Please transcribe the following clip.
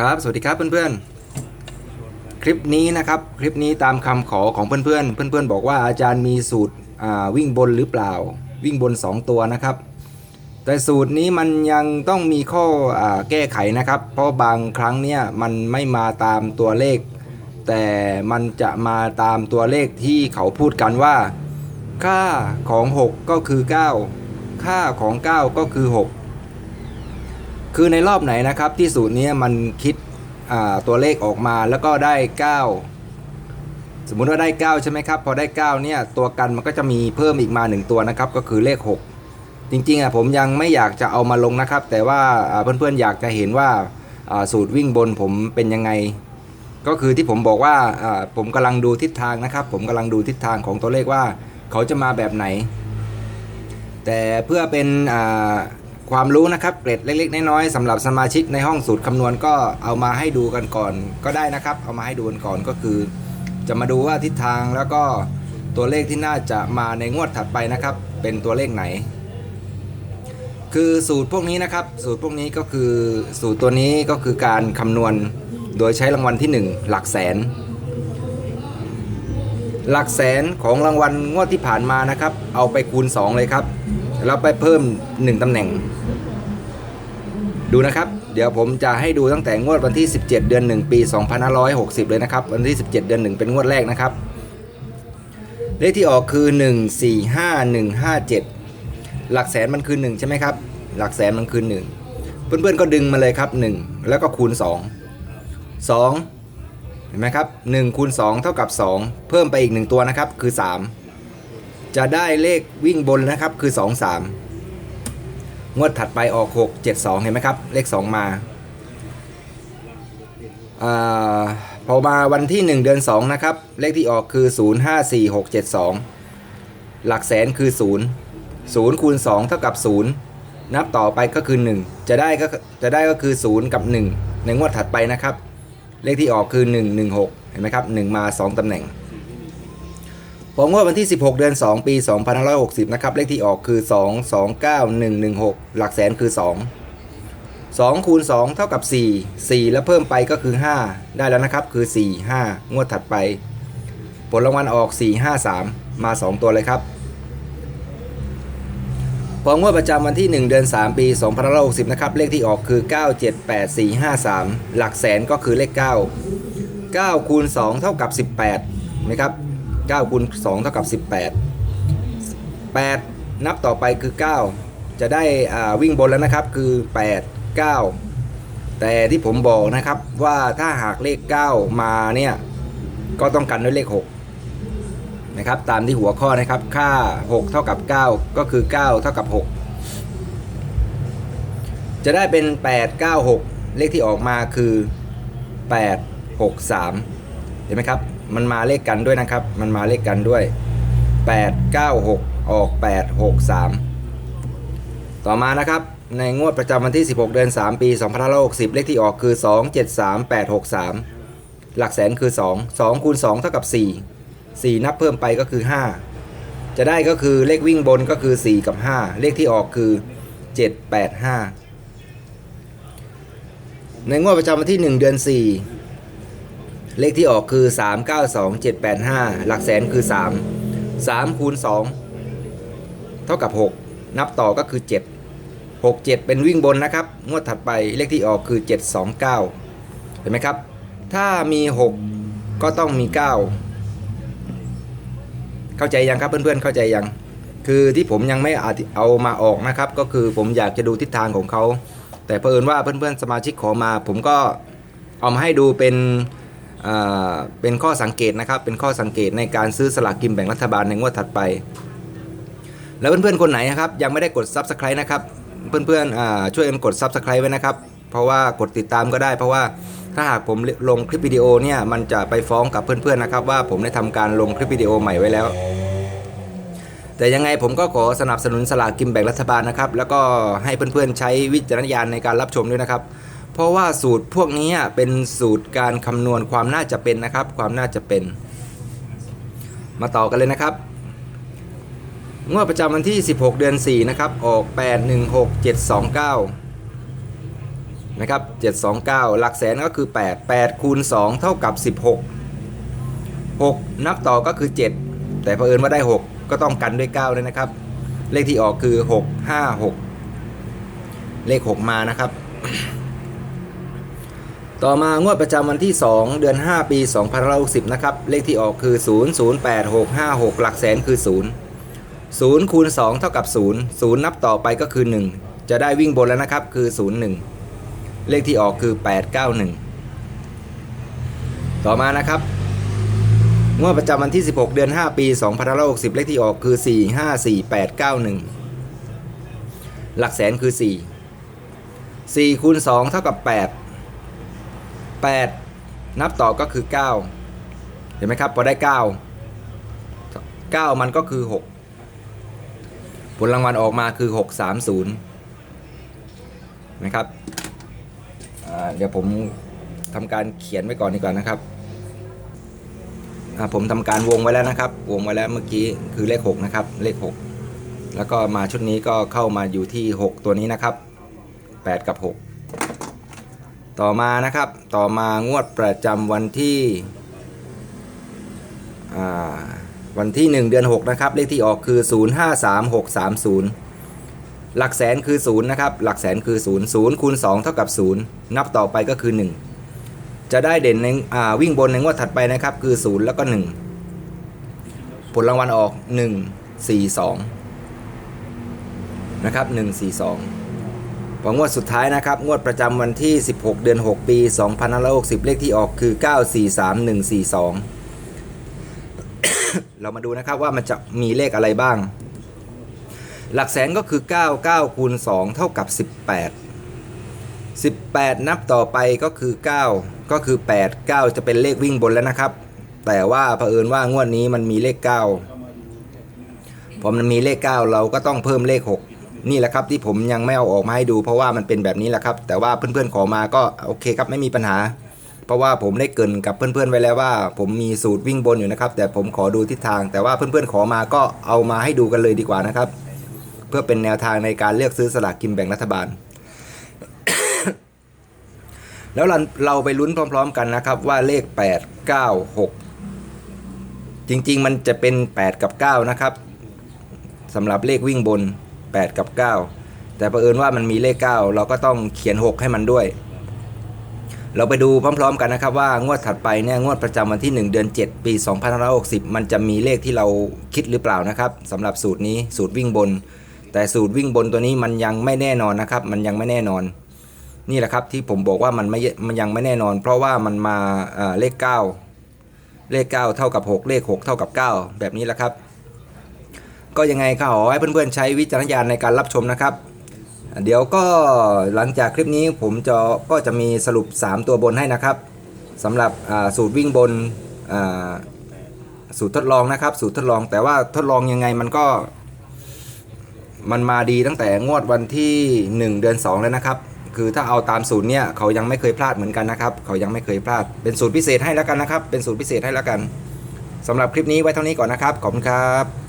ครับ สวัสดีครับเพื่อนๆ คลิปนี้นะครับ คลิปนี้ตามคำขอของเพื่อนๆ เพื่อนๆ บอกว่าอาจารย์มีสูตรวิ่งบนหรือเปล่า วิ่งบน 2 ตัวนะครับ แต่สูตรนี้มันยังต้องมีข้ออแก้ไขนะครับ เพราะบางครั้งเนี่ยมันไม่มาตามตัวเลข แต่มันจะมาตามตัวเลขที่เขาพูดกันว่า ค่าของ 6 ก็คือ 9 ค่าของ 9 ก็คือ 6 คือในรอบไหนนะครับที่สูตรนี้มันคิดตัวเลขออกมาแล้วก็ได้ 9 สมมุติว่าได้ 9 ใช่ไหมครับ พอได้ 9 เนี่ย ตัวกันมันก็จะมีเพิ่มอีกมา 1 ตัวนะครับ ก็คือเลข 6 จริงๆอะผมยังไม่อยากจะเอามาลงนะครับ แต่ว่าเพื่อนๆอยากจะเห็นว่าสูตรวิ่งบนผมเป็นยังไง ก็คือที่ผมบอกว่าผมกำลังดูทิศทางนะครับ ผมกำลังดูทิศทางของตัวเลขว่าเขาจะมาแบบไหน แต่เพื่อเป็น ความรู้นะครับเกร็ดเล็ก ๆ น้อยๆสำหรับสมาชิกในห้องสูตรคำนวณก็เอามาให้ดูกันก่อนก็ได้นะครับ เอามาให้ดูกันก่อนก็คือ จะมาดูว่าทิศทางแล้วก็ตัวเลขที่น่าจะมาในงวดถัดไปนะครับ เป็นตัวเลขไหน คือสูตรพวกนี้นะครับ สูตรพวกนี้ก็คือสูตรตัวนี้ก็คือการคำนวณโดยใช้รางวัลที่ 1 หลักแสน หลักแสนของรางวัลงวดที่ผ่านมานะครับ เอาไปคูณ 2 เลยครับ แล้วไปเพิ่ม 1 ตำแหน่ง ดูนะครับ เดี๋ยวผมจะให้ดูตั้งแต่งวดวันที่ 17 เดือน 1 ปี 2560 เลยนะครับ วันที่ 17 เดือน 1 เป็นงวดแรกนะครับ เลขที่ออกคือ 145157 หลักแสนมันคือ 1 ใช่ไหมครับ หลักแสนมันคือ 1 เพื่อนๆก็ดึงมาเลยครับ 1 แล้วก็คูณ 2 2 เห็นไหมครับ1คูณ2เท่ากับ 2 เพิ่มไปอีก 1 ตัวนะครับคือ 3 จะได้เลขวิ่งบนนะครับคือ 2 3 งวดถัดไปออก 6 7 2 เห็นไหมครับ เลข 2มาอาพอมาวันที่ 1 เดือน 2 นะครับ เลขที่ออกคือ 0 5 4 6 7 2 หลักแสนคือ 0 0คูณ2เท่ากับ 0 นับต่อไปก็คือ 1 จะได้ก็จะได้ก็คือ 0 กับ 1 ในงวดถัดไปนะครับ เลขที่ออกคือ 1 1 6 เห็นไหมครับ 1 มา 2ตำแหน่ง พองวดวันที่ 16 เดือน 2 ปี 2560 นะครับ เลขที่ออกคือ 2 2 9 1 1 6 หลักแสนคือ 2 2 คูณ 2 เท่ากับ 4 4 แล้วเพิ่มไปก็คือ 5 ได้แล้วนะครับคือ 4 5 งวดถัดไป ผลรางวัลออก 4 5 3 มา 2 ตัวเลยครับ พองวดประจำวันที่ 1 เดือน 3 ปี 2560 นะครับ เลขที่ออกคือ 978453 หลักแสนก็คือเลข 9 9 คูณ 2 เท่ากับ 18นะครับ 9คูณ2เท่ากับ 18 8 นับต่อไปคือ 9 จะได้อ่าวิ่งบนแล้วนะครับคือ 8 9 แต่ที่ผมบอกนะครับว่าถ้าหากเลข 9 มาเนี่ยก็ต้องกันด้วยเลข 6 นะครับ ตามที่หัวข้อนะครับค่า 6 เท่ากับ 9 ก็คือ 9 เท่ากับ 6 จะได้เป็น 8 9 6 เลขที่ออกมาคือ 8 6 3 เห็นไหมครับ มันมาเลขกันด้วยนะครับ มันมาเลขกันด้วย 8 9 6 ออก 8 6 3 ต่อมานะครับ ในงวดประจำวันที่ 16 เดือน 3 ปี2560 เลขที่ออกคือ 2 7 3 8 6 3 หลักแสนคือ 2 2คูณ2เท่ากับ 4 4 นับเพิ่มไปก็คือ 5 จะได้ก็คือเลขวิ่งบนก็คือ 4 กับ 5 เลขที่ออกคือ 7 8 5 ในงวดประจำวันที่ 1 เดือน 4 เลขที่ออกคือ 3 9 2 7 8 5 หลักแสนคือ 3 3คูณ2เท่ากับ 6 นับต่อก็คือ 7 6 7 เป็นวิ่งบนนะครับ งวดถัดไปเลขที่ออกคือ 7 2 9 เห็นไหมครับ ถ้ามี 6 ก็ต้องมี 9 เข้าใจยังครับเพื่อนๆ เข้าใจยัง คือที่ผมยังไม่เอามาออกนะครับ ก็คือผมอยากจะดูทิศทางของเขา แต่เผอิญว่าเพื่อนๆ สมาชิกขอมา ผมก็เอามาให้ดูเป็น เป็นข้อสังเกตนะครับ เป็นข้อสังเกตในการซื้อสลากกินแบ่งรัฐบาลในงวดถัดไป แล้วเพื่อนๆคนไหนนะครับยังไม่ได้กด Subscribe นะครับ เพื่อนๆช่วยกันกด Subscribe ไว้นะครับ เพราะว่ากดติดตามก็ได้ เพราะว่าถ้าหากผมลงคลิปวิดีโอเนี่ยมันจะไปฟ้องกับเพื่อนๆนะครับ ว่าผมได้ทำการลงคลิปวิดีโอใหม่ไว้แล้ว แต่ยังไงผมก็ขอสนับสนุนสลากกินแบ่งรัฐบาลนะครับ แล้วก็ให้เพื่อนๆใช้วิจารณญาณในการรับชมด้วยนะครับ เพราะว่าสูตรพวกนี้เป็นสูตรการคำนวณความน่าจะเป็นนะครับ ความน่าจะเป็น มาต่อกันเลยนะครับงวดประจำวันที่ 16 เดือน 4 นะครับ ออก 8 1 6 7 2 9 นะครับ 729 หลักแสนก็คือ 8 8คูณ2เท่ากับ 16 6 นับต่อก็คือ 7 แต่เผอิญว่าได้ 6 ก็ต้องกันด้วย9เลยนะครับ เลขที่ออกคือ 6 5 6 เลข 6 มานะครับ ต่อมางวดประจำวันที่ 2 เดือน 5 ปี2560นะครับ เลขที่ออกคือ 008656 หลักแสนคือ 0 0คูณ2เท่ากับ 0 0 นับต่อไปก็คือ 1 จะได้วิ่งบนแล้วนะครับคือ 01 เลขที่ออกคือ 891 ต่อมานะครับ งวดประจำวันที่ 16 เดือน 5 ปี2560 เลขที่ออกคือ 454891 หลักแสนคือ 4 4คูณ2เท่ากับ 8 8 นับต่อก็คือ 9 เห็นไหมครับ พอได้ 9 9 มันก็คือ 6 ผลรางวัลออกมาคือ 630 นะครับเดี๋ยวผมทำการเขียนไว้ก่อนดีกว่านะครับผมทำการวงไว้แล้วนะครับ วงไว้แล้วเมื่อกี้คือเลข 6 นะครับ เลข 6 แล้วก็มาชุดนี้ก็เข้ามาอยู่ที่ 6 ตัวนี้นะครับ 8 กับ 6 ต่อมานะครับ ต่อมางวดประจำวันที่วันที่ 1 เดือน 6 นะครับ เลขที่ออกคือ 053630 หลักแสนคือ 0 นะครับ หลักแสนคือ 0 0คูณ2เท่ากับ 0 นับต่อไปก็คือ 1 จะได้เด่นในวิ่งบนในงวดถัดไปนะครับ คือ 0 แล้วก็ 1 ผลรางวัลออก 1 4 2 นะครับ 1 4 2 พองวดสุดท้ายนะครับ งวดประจำวันที่ 16 เดือน 6 ปี 2560 เลขที่ออกคือ 943142 เรามาดูนะครับว่ามันจะมีเลขอะไรบ้าง หลักแสนก็คือ 9 9คูณ2เท่ากับ 18 18 นับต่อไปก็คือ 9 ก็คือ 8 9 จะเป็นเลขวิ่งบนแล้วนะครับ แต่ว่าเผอิญว่างวดนี้มันมีเลข 9 พอมันมีเลข 9 เราก็ต้องเพิ่มเลข 6 นี่แหละครับที่ผมยังไม่เอาออกมาให้ดู เพราะว่ามันเป็นแบบนี้แหละครับ แต่ว่าเพื่อนๆขอมาก็โอเคครับไม่มีปัญหา เพราะว่าผมได้เกินกับเพื่อนๆไว้แล้วว่า ผมมีสูตรวิ่งบนอยู่นะครับ แต่ผมขอดูทิศทาง แต่ว่าเพื่อนๆขอมาก็เอามาให้ดูกันเลยดีกว่านะครับ เพื่อเป็นแนวทางในการเลือกซื้อสลากกินแบ่งรัฐบาล แล้วเราเราไปลุ้นพร้อม ๆ กันนะครับ ว่าเลข 8 9 6 จริง ๆ มันจะเป็น 8 กับ 9 นะครับสำหรับเลขวิ่งบน 8 กับ 9 แต่ประเอิญว่ามันมีเลข 9 เราก็ต้องเขียน 6 ให้มันด้วย เราไปดูพร้อม ๆ กันนะครับว่างวดถัดไปเนี่ยงวดประจำวันที่ 1 เดือน 7 ปี 2560 มันจะมีเลขที่เราคิดหรือเปล่านะครับสำหรับสูตรนี้สูตรวิ่งบน แต่สูตรวิ่งบนตัวนี้มันยังไม่แน่นอนนะครับ มันยังไม่แน่นอนนี่แหละครับที่ผมบอกว่ามันไม่มันยังไม่แน่นอน เพราะว่ามันมาเอ่อเลข 9 เลข 9 เท่ากับ 6 เลข 6 เท่ากับ 9 แบบนี้แหละครับ ก็ยังไงก็ขอให้เพื่อนๆใช้วิจารณญาณในการรับชมนะครับ เดี๋ยวก็หลังจากคลิปนี้ผมจะก็จะมีสรุป 3 ตัวบนให้นะครับสำหรับสูตรวิ่งบนสูตรทดลองนะครับ สูตรทดลองแต่ว่าทดลองยังไงมันก็ มันมาดีตั้งแต่งวดวันที่ 1 เดือน 2 แล้วนะครับ คือถ้าเอาตามสูตรเนี่ยเขายังไม่เคยพลาดเหมือนกันนะครับ เขายังไม่เคยพลาดเป็นสูตรพิเศษให้แล้วกันนะครับ เป็นสูตรพิเศษให้แล้วกันสำหรับคลิปนี้ไว้เท่านี้ก่อนนะครับขอบคุณครับ